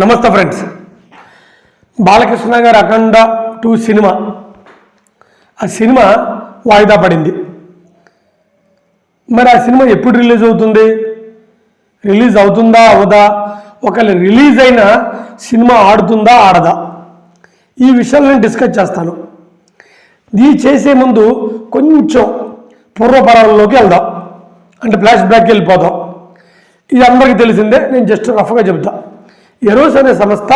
నమస్తే ఫ్రెండ్స్. బాలకృష్ణ గారి Akhanda two cinema. ఆ సినిమా వాయిదా పడింది. మరి ఆ సినిమా ఎప్పుడు రిలీజ్ అవుతుంది? రిలీజ్ అవుతుందా అవదా? ఒకవేళ రిలీజ్ అయిన సినిమా ఆడుతుందా ఆడదా? ఈ విషయాలు నేను డిస్కస్ చేస్తాను. ఇది చేసే ముందు కొంచెం పూర్వపరాల్లోకి వెళ్దాం. అంటే ఫ్లాష్ బ్యాక్కి వెళ్ళిపోదాం. ఇది అందరికీ తెలిసిందే నేను జస్ట్ రఫ్గా చెబుతా. ఎరోస్ అనే సంస్థ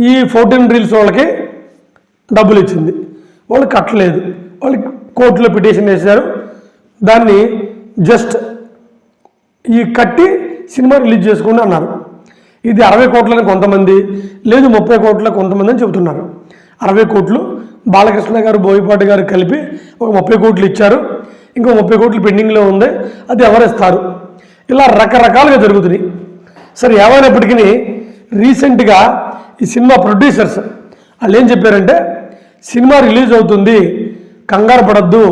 ఈ ఫోర్టీన్ రీల్స్ వాళ్ళకి డబ్బులు ఇచ్చింది. వాళ్ళు కట్టలేదు. వాళ్ళకి కోర్టులో పిటిషన్ వేశారు. దాన్ని జస్ట్ ఈ కట్టి సినిమా రిలీజ్ చేసుకోండి అన్నారు. ఇది అరవై కోట్లని కొంతమంది లేదు ముప్పై కోట్ల కొంతమంది అని చెబుతున్నారు. అరవై కోట్లు బాలకృష్ణ గారు బోయపాటి గారు కలిపి ఒక ముప్పై కోట్లు ఇచ్చారు. ఇంకో ముప్పై కోట్లు పెండింగ్లో ఉంది. అది ఎవరిస్తారు ఇలా రకరకాలుగా జరుగుతున్నాయి. సరే ఏమైనప్పటికీ రీసెంట్గా ఈ సినిమా ప్రొడ్యూసర్స్ వాళ్ళు ఏం చెప్పారంటే సినిమా రిలీజ్ అవుతుంది కంగారు పడద్దు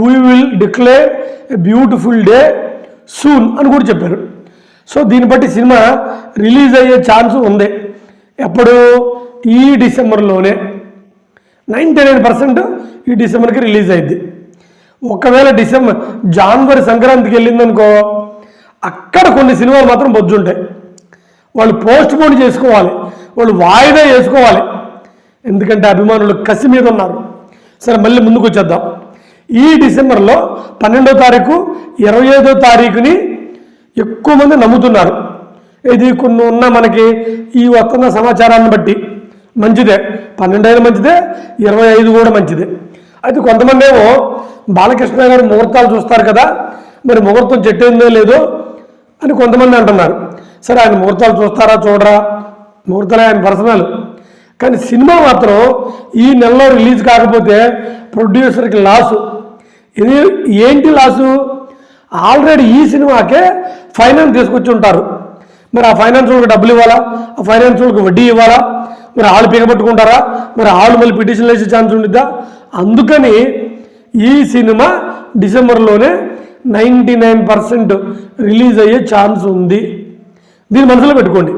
we will declare a beautiful day soon అని కూడా చెప్పారు. సో దీన్ని బట్టి సినిమా రిలీజ్ అయ్యే ఛాన్స్ ఉంది. ఎప్పుడు? ఈ డిసెంబర్లోనే. నైంటీ నైన్ పర్సెంట్ ఈ డిసెంబర్కి రిలీజ్ అయింది ఒకవేళ డిసెంబర్ జనవరి సంక్రాంతికి వెళ్ళిందనుకో అక్కడ కొన్ని సినిమాలు మాత్రం బొజ్జుంటాయి. వాళ్ళు పోస్ట్ పోన్ చేసుకోవాలి వాళ్ళు వాయిదా వేసుకోవాలి. ఎందుకంటే అభిమానులు కసి మీద ఉన్నారు. సరే మళ్ళీ ముందుకు వచ్చేద్దాం. ఈ డిసెంబర్లో పన్నెండో తారీఖు ఇరవై ఐదో తారీఖుని ఎక్కువ మంది నమ్ముతున్నారు. ఇది కొన్ని ఉన్న మనకి ఈ వస్తున్న సమాచారాన్ని బట్టి మంచిదే. పన్నెండు మంచిదే ఇరవై ఐదు కూడా మంచిదే. అయితే కొంతమంది ఏమో బాలకృష్ణ గారు ముహూర్తాలు చూస్తారు కదా మరి ముహూర్తం చెట్టిందో లేదో అని కొంతమంది అంటున్నారు. సరే ఆయన ముహూర్తాలు చూస్తారా చూడరా? ముహూర్తాలే ఆయన పర్సనల్ కానీ సినిమా మాత్రం ఈ నెలలో రిలీజ్ కాకపోతే ప్రొడ్యూసర్కి లాసు ఇది ఏంటి లాసు ఆల్రెడీ ఈ సినిమాకే ఫైనాన్స్ తీసుకొచ్చి ఉంటారు. మరి ఆ ఫైనాన్స్ వాళ్ళకి డబ్బులు ఇవ్వాలా? ఆ ఫైనాన్స్ వాళ్ళకి వడ్డీ ఇవ్వాలా? మరి ఆళ్ళు పీకబట్టుకుంటారా? మరి ఆళ్ళు మళ్ళీ పిటిషన్ వేసే ఛాన్స్ ఉండిద్దా? అందుకని ఈ సినిమా డిసెంబర్లోనే నైంటీ నైన్ పర్సెంట్ రిలీజ్ అయ్యే ఛాన్స్ ఉంది. దీన్ని మనసులో పెట్టుకోండి.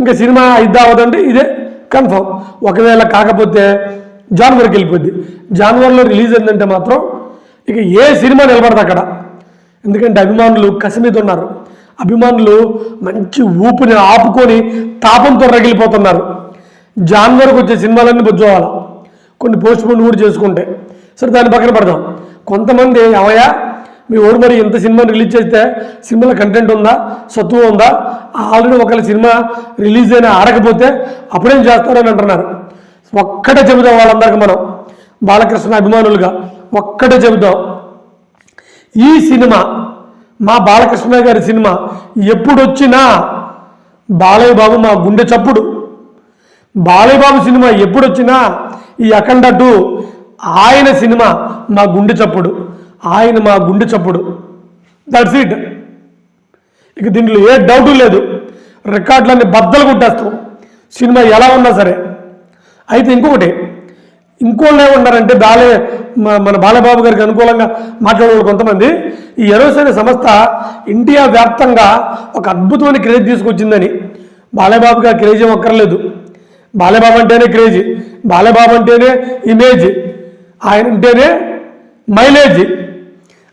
ఇంకా సినిమా అయిద్దా అవదంటే ఇదే కన్ఫర్మ్. ఒకవేళ కాకపోతే జాన్వరికి వెళ్ళిపోద్ది. జాన్వరిలో రిలీజ్ అయిందంటే మాత్రం ఇక ఏ సినిమా నిలబడదు అక్కడ. ఎందుకంటే అభిమానులు కసి మీద ఉన్నారు. అభిమానులు మంచి ఊపిని ఆపుకొని తాపంతో రగిలిపోతున్నారు. జాన్వరికి వచ్చే సినిమాలన్నీ బుజ్జోవాలి. కొన్ని పోస్ట్ పోన్ కూడా చేసుకుంటే. సరే దాన్ని పక్కన పడదాం. కొంతమంది అవయా మీ ఊరు మరి ఇంత సినిమా రిలీజ్ చేస్తే సినిమాలో కంటెంట్ ఉందా? సత్వం ఉందా? ఆల్రెడీ ఒకవేళ సినిమా రిలీజ్ అయినా ఆడకపోతే అప్పుడేం చేస్తారని అంటున్నారు. ఒక్కటే చెబుదాం వాళ్ళందరికీ మనం. బాలకృష్ణ అభిమానులుగా ఒక్కటే చెబుదాం. ఈ సినిమా మా బాలకృష్ణ గారి సినిమా ఎప్పుడు వచ్చినా బాలయ్య బాబు మా గుండె చప్పుడు. బాలయ్య బాబు సినిమా ఎప్పుడు వచ్చినా ఈ అఖండ టూ ఆయన సినిమా మా గుండె చప్పుడు. ఆయన మా గుండె చప్పుడు. దట్స్ ఇట్ ఇక దీంట్లో ఏ డౌట్ లేదు. రికార్డులన్నీ బద్దలు కొట్టేస్తాం. సినిమా ఎలా ఉన్నా సరే. అయితే ఇంకొకటి ఇంకోళ్ళు ఏమన్నారంటే బాలే మన బాలబాబు గారికి అనుకూలంగా మాట్లాడేవాళ్ళు కొంతమంది. ఈ ఎరోస్ సంస్థ ఇండియా వ్యాప్తంగా ఒక అద్భుతమైన క్రేజ్ తీసుకొచ్చిందని. బాలబాబు గారి క్రేజ్ ఏం అక్కర్లేదు. బాలబాబు అంటేనే క్రేజ్ బాలబాబు అంటేనే ఇమేజ్ ఆయన అంటేనే మైలేజ్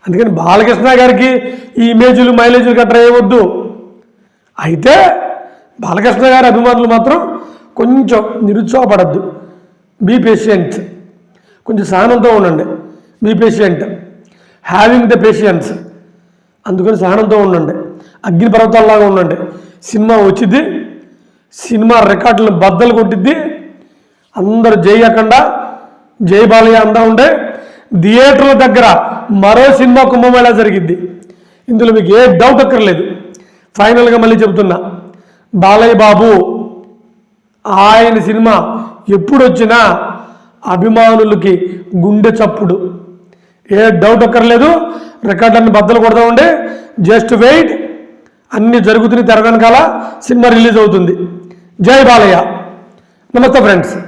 అందుకని బాలకృష్ణ గారికి ఈ ఇమేజ్లు మైలేజ్లు గట్రా ఏమొద్దు అయితే బాలకృష్ణ గారి అభిమానులు మాత్రం కొంచెం నిరుత్సాహపడద్దు. బీ పేషియంట్ కొంచెం సహనంతో ఉండండి. Be patient having the patience అందుకని సహనంతో ఉండండి. అగ్ని పర్వతాల్లాగా ఉండండి. సినిమా వచ్చింది సినిమా రికార్డులను బద్దలు కొట్టిద్ది. అందరు జయకుండా జై బాలయ్య అందా ఉండే. థియేటర్ల దగ్గర మరో సినిమా కుంభమేళా జరిగిద్ది ఇందులో మీకు ఏ డౌట్ అక్కర్లేదు. ఫైనల్గా మళ్ళీ చెబుతున్నా బాలయ్య బాబు ఆయన సినిమా ఎప్పుడు వచ్చినా అభిమానులకి గుండె చప్పుడు. ఏ డౌట్ అక్కర్లేదు. రికార్డులన్నీ బద్దలు కొడతా ఉండే. జస్ట్ వెయిట్ అన్ని జరుగుతున్నాయి తెర వెనకాల. సినిమా రిలీజ్ అవుతుంది. జై బాలయ్య. నమస్తే ఫ్రెండ్స్.